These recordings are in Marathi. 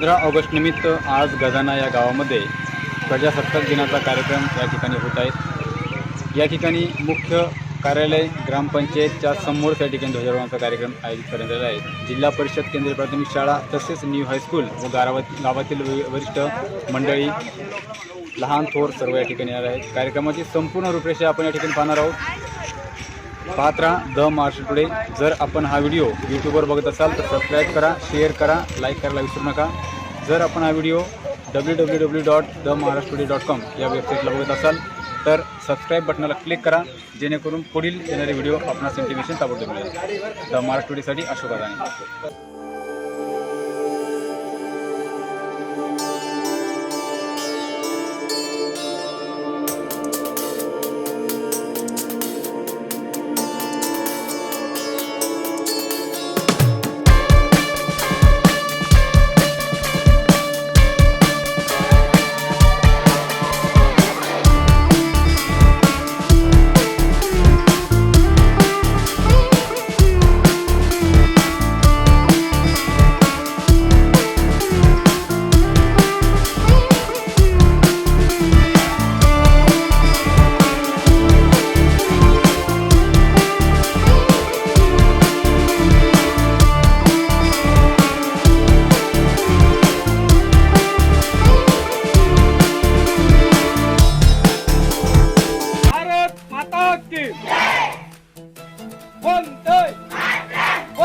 पंधरा ऑगस्ट निमित्त आज गजाना या गावामध्ये प्रजासत्ताक दिनाचा कार्यक्रम या ठिकाणी होत आहे. या ठिकाणी मुख्य कार्यालय ग्रामपंचायतच्या समोर त्या ठिकाणी ध्वजारोहणाचा कार्यक्रम आयोजित करण्यात आलेला आहे. जिल्हा परिषद केंद्रीय प्राथमिक शाळा तसेच न्यू हायस्कूल व गाराव गावातील वरिष्ठ मंडळी लहान थोर सर्व या ठिकाणी येणार आहेत. कार्यक्रमाची संपूर्ण रूपरेषा आपण या ठिकाणी पाहणार आहोत. पाहत राहा द महाराष्ट्र टुडे. जर आपण हा व्हिडिओ यूट्यूबवर बघत असाल तर सबस्क्राईब करा शेअर करा लाईक करायला विसरू नका. जर आपण हा video W W W dot the Maharashtra today dot com या वेबसाईटला बघत असाल तर सबस्क्राईब बटनाला क्लिक करा जेणेकरून पुढील येणारे व्हिडिओ आपणास इंटिमेशन ताबडतोब मिळेल. द महाराष्ट्र टुडेसाठी अशोक अदानी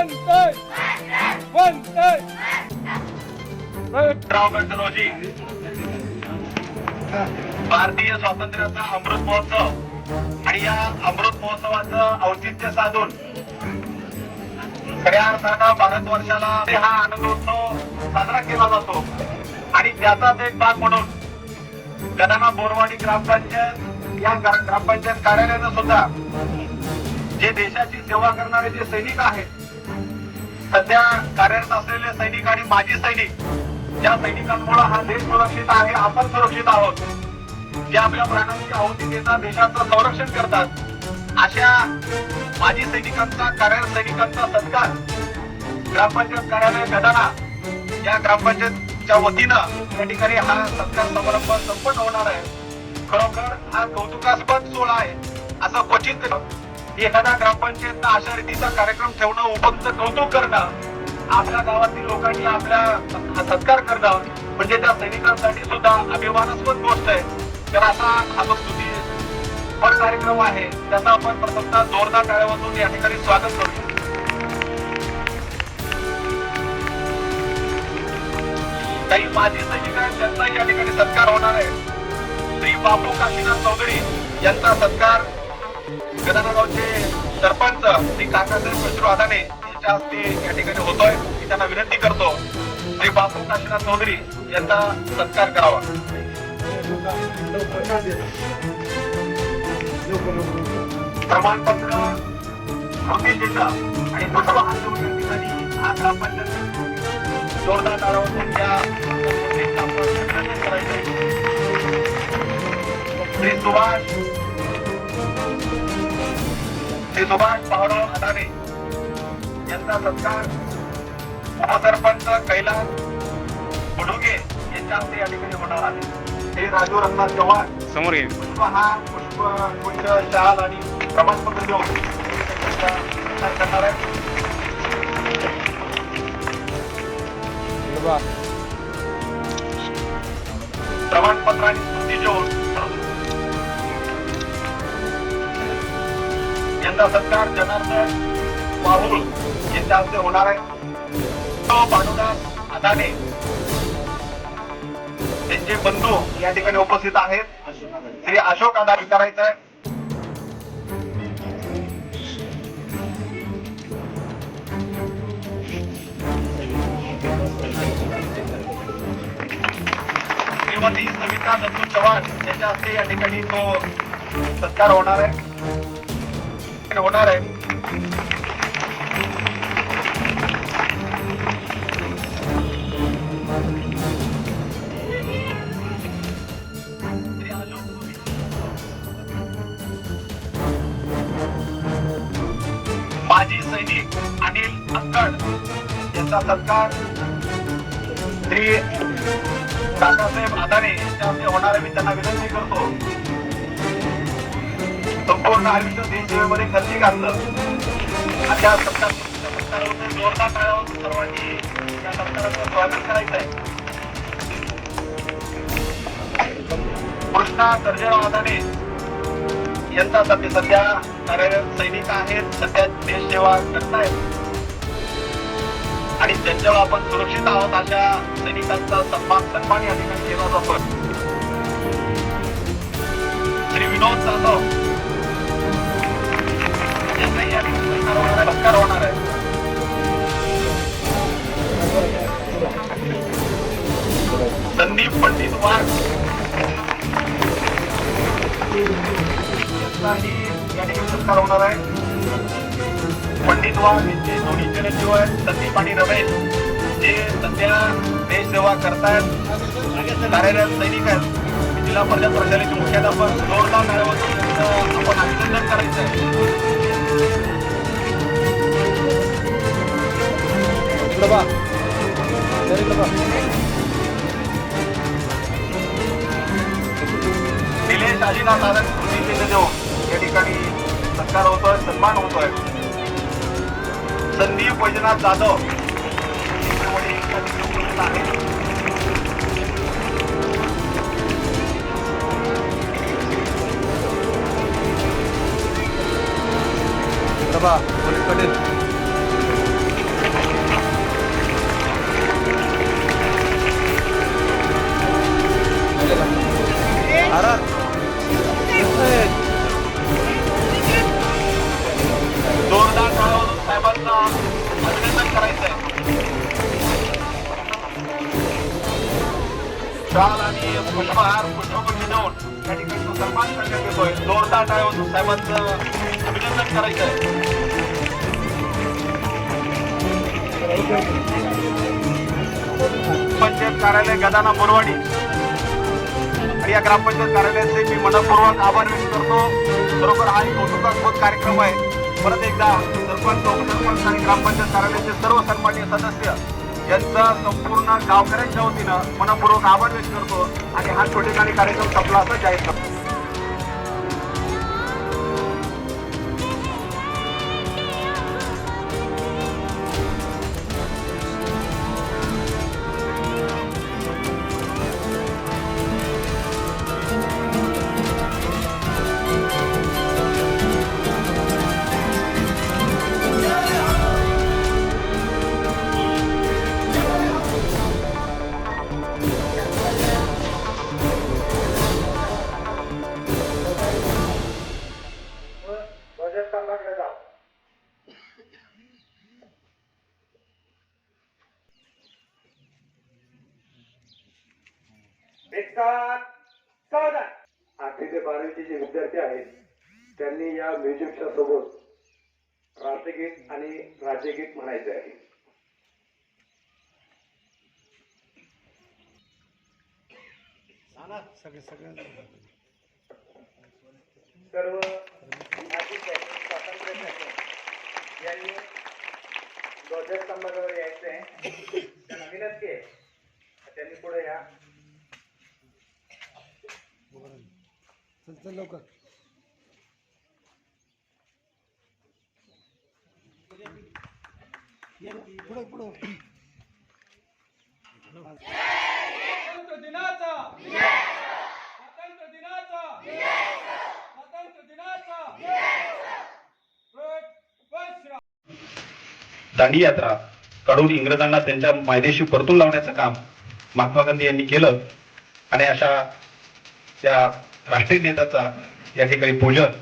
वंदे वंदे रोजी भारतीय स्वातंत्र्याचा अमृत महोत्सव आणि या अमृत महोत्सवाचं औचित्य साधून खऱ्या अर्थानं भारतवर्षाला हा आनंदोत्सव साजरा केला जातो. आणि त्याचाच एक भाग म्हणून गदाना बोरवाडी ग्रामपंचायत या ग्रामपंचायत कार्यालयानं सुद्धा जे देशाची सेवा करणारे जे सैनिक आहेत सध्या कार्यरत असलेले सैनिक आणि माजी सैनिक ज्या सैनिकांमुळे हा देश सुरक्षित आहे आपण सुरक्षित आहोत. जे आपल्या प्राणांची आहुती देतात देशाचं संरक्षण करतात अशा माजी सैनिकांचा कार्यरत सैनिकांचा सत्कार ग्रामपंचायत कार्यालय गदाना या ग्रामपंचायतच्या वतीनं या ठिकाणी हा सत्कार समारंभ संपन्न होणार आहे. खरोखर हा कौतुकास्पद सोहळा आहे असं क्वचित एखाद्या ग्रामपंचायतनं अशा रीतीचा कार्यक्रम ठेवणं उपंत कौतुक करणं आपल्या गावातील लोकांनी आपल्या सत्कार करणं म्हणजे त्या सैनिकांसाठी सुद्धा अभिमानास्पद गोष्ट आहे. तर असा हा पण कार्यक्रम आहे. त्याचा आपण प्रथमतः जोरदार टाळ्या वाजवून या ठिकाणी स्वागत करू. काही माजी सैनिक आहेत त्यांचा या ठिकाणी सत्कार होणार आहे. श्री बापू काशीनाथ चौधरी यांचा सत्कार गदाना गावचे सरपंच श्री काकासाहेब कचरू अदाने यांच्या हस्ते या ठिकाणी होतोय. मी त्यांना विनंती करतो. श्री बापू काशीनाथ चौधरी यांचा सत्कार करावा. प्रमाणपत्र कृती जिल्हा आणि दुसरा हात जोडण्या ठिकाणी जोरदार टाळावर त्यांच्या श्री सुभाष श्री सुभाष पावडो अदाने यांचा सत्कार उपसरपंच कैलास बुडुगे यांच्या हस्ते या ठिकाणी होणार आहे. श्री राजू रत्नाथ चव्हाण. समोर घे पुष्प हा पुष्प शाल आणि प्रमाणपत्र देऊन करणार आहे. प्रमाणपत्र आणि त्यांचा सत्कार जनार्दन माहुल यांच्या हस्ते होणार आहे. तो अदाने. त्यांचे बंधू या ठिकाणी उपस्थित आहेत. श्री अशोक अदा विचारायचं आहे. श्रीमती सविता दत्तू चव्हाण यांच्या हस्ते या ठिकाणी तो सत्कार होणार आहे. होणार आहे. माजी सैनिक अनिल अंकड यांचा सत्कार श्री दादासाहेब आदाने यांच्या हस्ते आहे. मी त्यांना विनंती करतो. संपूर्ण आयुष्य देशसेवेमध्ये खर्ची घातलं. अशा सत्कार जोरदार सर्वांनी. या स्वागत करायचं आहे कृष्णा सर्जेराव आदाने यांचा सध्या सध्या कार्यरत सैनिक आहेत. सध्या देश करतायत आणि त्यांच्यावर आपण सुरक्षित आहोत अशा सैनिकांचा सन्मान सन्मान या ठिकाणी केला जातो श्री विनोद जाधव सत्कार होणार आहे. संदीप पंडित वाघ. या ठिकाणी सत्कार होणार आहे. पंडित वाघ यांचे दोन्ही चिरंजीव आहेत संदीप आणि रमेश जे सध्या देश सेवा करतायत. कार्यरत सैनिक आहेत. जिल्हा परिषद प्रशालेचे मुख्याध्यापक जोरदार टाळ्यावर आपण अभिनंदन करायचं आहे निलेश आजीनाथ आनंद कृषी केंद्र देऊन या ठिकाणी सत्कार होतोय सन्मान होतोय संदीप वैजनाथ जाधव यांचे वडील या साहेबांचं अभिनंदन करायचंय. पंचायत कार्यालय गदाना बोरवाडी आणि या ग्रामपंचायत कार्यालयाचे मी मनपूर्वक आभार व्यक्त करतो. बरोबर हा एक कौतुकास्पद कार्यक्रम आहे. परत एकदा सरपंच उपसरपंच आणि ग्रामपंचायत कार्यालयाचे सर्व सन्मान्य सदस्य यांचा संपूर्ण गावकऱ्यांच्या वतीनं मनपूर्वक आभार व्यक्त करतो. आणि हा छोटेखानी कार्यक्रम संपला असं जाहीर करतो. त्यांनी या म्युझिकच्या सोबत राष्ट्रगीत आणि राज्यगीत म्हणायचे आहे. सर्व यांनी ध्वजस्तंभाजवळ यायचं आहे. त्यांना विनंती आहे. त्यांनी पुढे या. स्वातंत्र्य दिनाचा स्वातंत्र्य दिनाचा स्वातंत्र्य दिनाचा जय श्रीराम. दांडी यात्रा. काढून इंग्रजांना त्यांच्या मायदेशी परतून लावण्याचं काम महात्मा गांधी यांनी केलं. आणि अशा त्या राष्ट्रीय नेत्याचा या ठिकाणी पूजन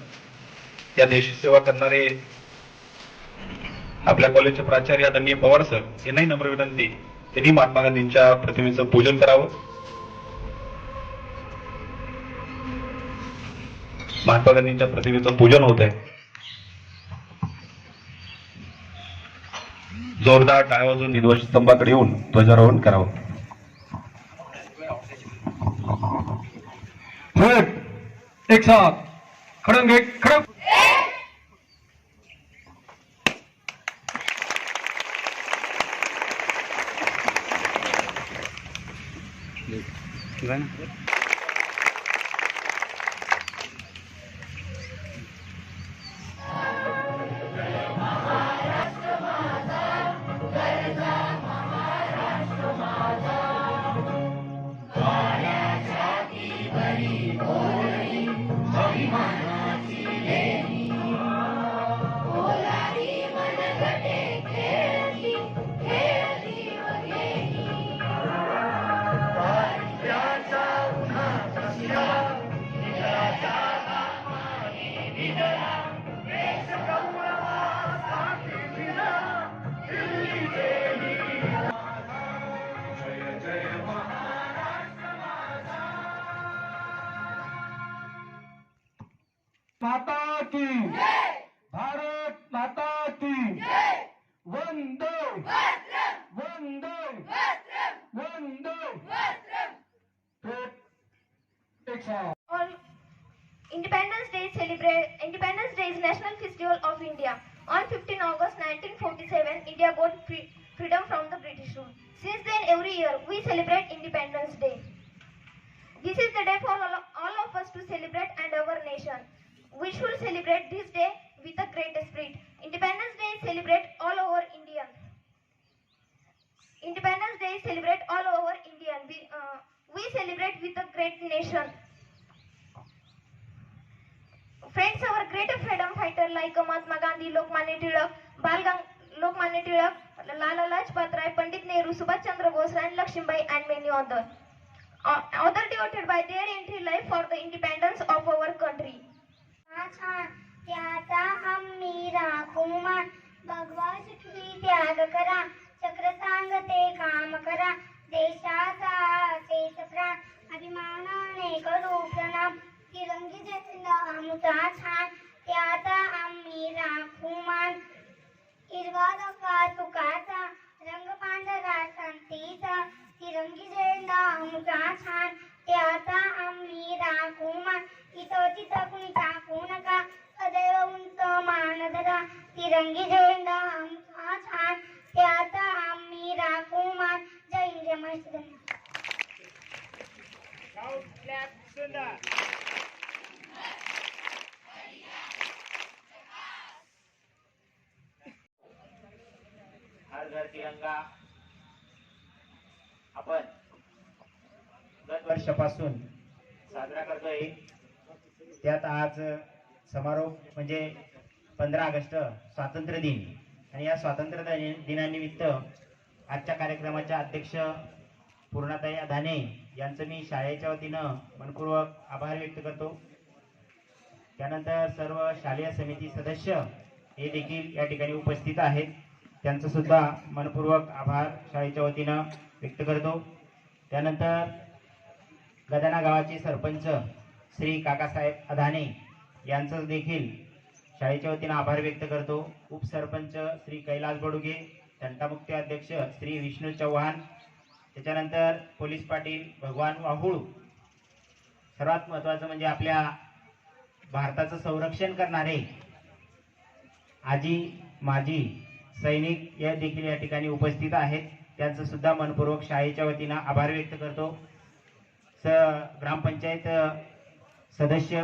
या देश सेवा करणारे आपल्या कॉलेजचे प्राचार्य आदरणीय पवार सर यांनाही नम्र विनंती त्यांनी महात्मा गांधींच्या प्रतिमेचं पूजन करावं. महात्मा गांधींच्या प्रतिमेचं पूजन होत आहे. जोरदार टाळ्या वाजून निर्वश स्तंभाकडे येऊन ध्वजारोहण करावं. एक साथ खड़ंगे खड़ंग की भारत माता की वंदे वंदे वंदे एक साथ All Independence Day celebrate Independence Day is National Festival of India. On 15 August 1947, India got free, freedom from the British rule. Since then, every year we celebrate Independence Day. This is the day for all, all of us to celebrate and our nation. We should celebrate this day with a great spirit. Independence Day is celebrated all over India. Independence Day is celebrated all over India. We, uh, we celebrate with a great nation. Friends, our great freedom fighter like Mahatma Gandhi, Lokmanya Tilak, Bal Gang- Lokmanya Tilak, Lala Lajpat Rai, Pandit Nehru, Subhash Chandra Bose, Rani Lakshmibai, and many others. Uh, other devoted by their entry life for the independence of our तिरंगी झेंडा आमचा छान त्याचा आम्ही राखू मान. जय हिंद जय महाराष्ट्र तिरंगा आपण गत वर्षापासून साजरा करतोय. त्यात आज समारोप म्हणजे पंधरा ऑगस्ट स्वातंत्र्य दिन. आणि या स्वातंत्र्य दिनानिमित्त आजच्या कार्यक्रमाच्या अध्यक्ष पूर्णाताई अधाने यांचं मी शाळेच्या वतीनं मनपूर्वक आभार व्यक्त करतो. त्यानंतर सर्व शालेय समिती सदस्य हे देखील या ठिकाणी उपस्थित आहेत. त्यांचं सुद्धा मनपूर्वक आभार शाळेच्या वतीनं व्यक्त करतो. त्यानंतर गदाना गावाचे सरपंच श्री काकासाहेब अधाने यांचं देखील शाळेच्या वतीनं आभार व्यक्त करतो. उपसरपंच श्री कैलास बडुगे तंटामुक्ती अध्यक्ष श्री विष्णू चव्हाण त्याच्यानंतर पोलीस पाटील भगवान वाहुळ. सर्वात महत्त्वाचं म्हणजे आपल्या भारताचं संरक्षण करणारे आजी माजी सैनिक या देखील या ठिकाणी उपस्थित आहेत. त्यांचं सुद्धा मनपूर्वक शाळेच्या वतीनं आभार व्यक्त करतो. स ग्रामपंचायत सदस्य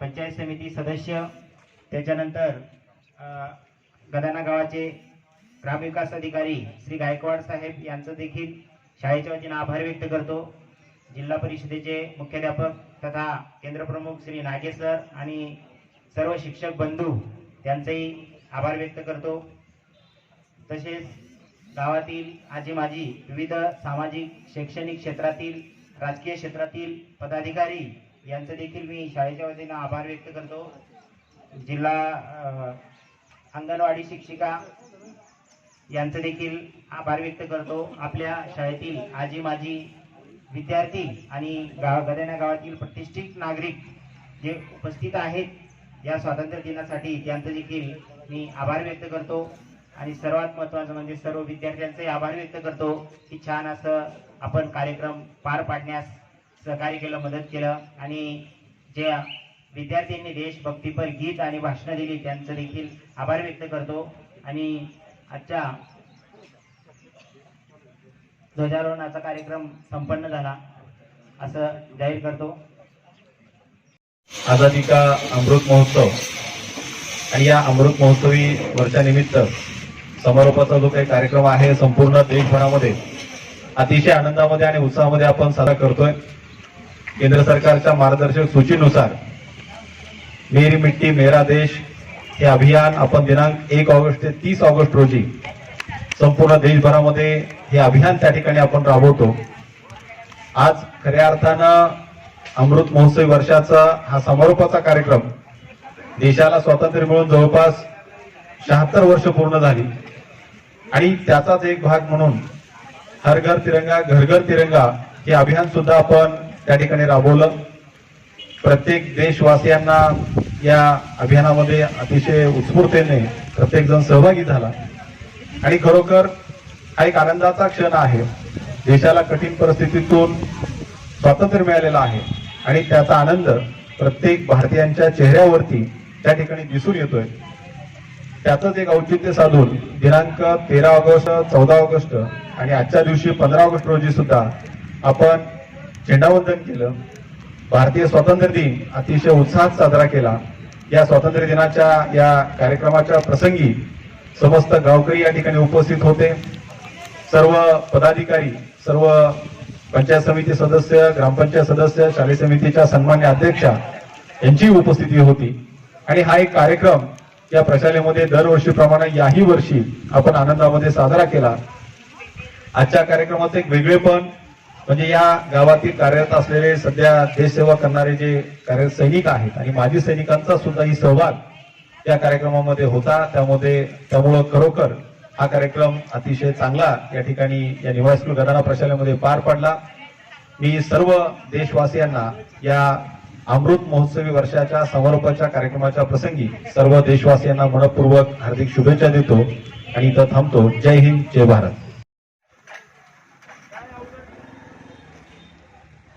पंचायत समिती सदस्य त्याच्यानंतर गदाना गावाचे ग्रामविकास अधिकारी श्री गायकवाड साहेब यांचं देखील शाळेच्या वतीनं आभार व्यक्त करतो. जिल्हा परिषदेचे मुख्याध्यापक तथा केंद्रप्रमुख श्री नागे सर आणि सर्व शिक्षक बंधू त्यांचेही आभार व्यक्त करतो. तसेच गावातील आजी माजी विविध सामाजिक शैक्षणिक क्षेत्रातील राजकीय क्षेत्रातील पदाधिकारी यांचं देखील मी शाळेच्या वतीनं आभार व्यक्त करतो. जिल्हा अंगणवाडी शिक्षिका यांचं देखील आभार व्यक्त करतो. आपल्या शाळेतील आजी माजी विद्यार्थी आणि गाव गदाना गावातील प्रतिष्ठित नागरिक जे उपस्थित आहेत या स्वातंत्र्य दिनासाठी त्यांचं देखील मी आभार व्यक्त करतो. आणि सर्वात महत्त्वाचं म्हणजे सर्व विद्यार्थ्यांचे आभार व्यक्त करतो की छान असं आपण कार्यक्रम पार पाडण्यास सहकार्य केलं मदत केलं. आणि जे विद्यार्थ्यांनी देशभक्तीपर गीत आणि भाषणं दिली. त्यांचं देखील आभार व्यक्त करतो. आणि आजच्या ध्वजारोहणाचा कार्यक्रम संपन्न झाला. असं जाहीर करतो. आझादी का अमृत महोत्सव? आणि या अमृत महोत्सवी वर्षानिमित्त समारोपाचा जो काही कार्यक्रम आहे संपूर्ण देशभरामध्ये अतिशय आनंदामध्ये आणि उत्साहामध्ये आपण साजरा करतोय. केंद्र सरकारच्या मार्गदर्शक सूचीनुसार मेरी मिट्टी मेरा देश हे अभियान आपण दिनांक एक ऑगस्ट ते तीस ऑगस्ट रोजी संपूर्ण देशभरामध्ये हे अभियान त्या ठिकाणी आपण राबवतो. आज खऱ्या अर्थानं अमृत महोत्सवी वर्षाचा हा समारोपाचा कार्यक्रम देशाला स्वातंत्र्य मिळून जवळपास शहात्तर वर्ष पूर्ण झाली. आणि त्याचाच एक भाग म्हणून हर घर तिरंगा घर घर तिरंगा हे अभियान सुद्धा आपण त्या ठिकाणी राबवलं. प्रत्येक देशवासियांना या अभियानामध्ये अतिशय उत्स्फूर्तेने प्रत्येकजण सहभागी झाला. आणि खरोखर हा एक आनंदाचा क्षण आहे. देशाला कठीण परिस्थितीतून स्वातंत्र्य मिळालेलं आहे. आणि त्याचा आनंद प्रत्येक भारतीयांच्या चेहऱ्यावरती त्या ठिकाणी दिसून येतोय. त्याचंच एक औचित्य साधून दिनांक तेरा ऑगस्ट चौदा ऑगस्ट आणि आजच्या दिवशी पंधरा ऑगस्ट रोजी सुद्धा आपण झेंडावंदन केलं. भारतीय स्वातंत्र्य दिन अतिशय उत्साहात साजरा केला. या स्वातंत्र्य दिनाच्या या कार्यक्रमाच्या प्रसंगी समस्त गावकरी या ठिकाणी उपस्थित होते. सर्व पदाधिकारी सर्व पंचायत समिती सदस्य ग्रामपंचायत सदस्य शालेय समितीच्या सन्मान्य अध्यक्षा यांची उपस्थिती होती. आणि हा एक कार्यक्रम या प्रशालेमध्ये दरवर्षीप्रमाणे याही वर्षी आपण आनंदामध्ये साजरा केला. आजच्या कार्यक्रमाचं एक वेगळेपण म्हणजे या गावातील कार्यरत असलेले सध्या देशसेवा करणारे जे कार्य सैनिक आहेत आणि माजी सैनिकांचा सुद्धा ही सहभाग या कार्यक्रमामध्ये होता. त्यामध्ये त्यामुळं खरोखर हा कार्यक्रम अतिशय चांगला या ठिकाणी या निवास गदाना प्रशालेमध्ये पार पडला. मी सर्व देशवासियांना या अमृत महोत्सवी वर्षाच्या समारोपाच्या कार्यक्रमाच्या प्रसंगी सर्व देशवासियांना मनपूर्वक हार्दिक शुभेच्छा देतो आणि इथं थांबतो. जय हिंद जय भारत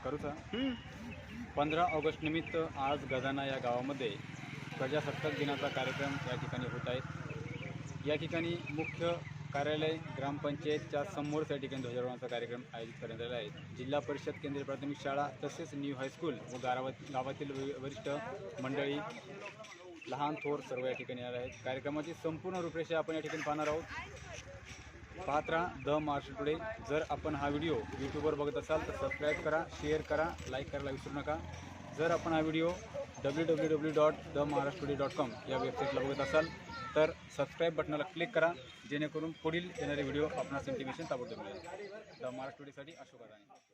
करू का पंधरा ऑगस्ट निमित्त आज गदाना या गावामध्ये प्रजासत्ताक दिनाचा कार्यक्रम या ठिकाणी होत आहे. या ठिकाणी मुख्य कार्यालय ग्रामपंचायतच्या समोर त्या ठिकाणी ध्वजारोहणाचा कार्यक्रम आयोजित करण्यात आला आहे. जिल्हा परिषद केंद्रीय प्राथमिक शाळा तसेच न्यू हायस्कूल व गाराव गावातील वरिष्ठ मंडळी लहान थोर सर्व या ठिकाणी आले आहेत. कार्यक्रमाची संपूर्ण रूपरेषा आपण या ठिकाणी पाहणार आहोत. पाहत राहा द महाराष्ट्र टुडे. जर आपण हा व्हिडिओ यूट्यूबवर बघत असाल तर सबस्क्राईब करा शेअर करा लाईक करायला विसरू नका. जर आपण हा video W W W dot the Maharashtra today dot com या वेबसाईटला बघत असाल तर सबस्क्राईब बटनाला क्लिक करा जेणेकरून पुढील येणारे व्हिडिओ आपणास इंटिमेशन ताबडतोब मिळेल. द महाराष्ट्र टुडेसाठी अशोक अदानी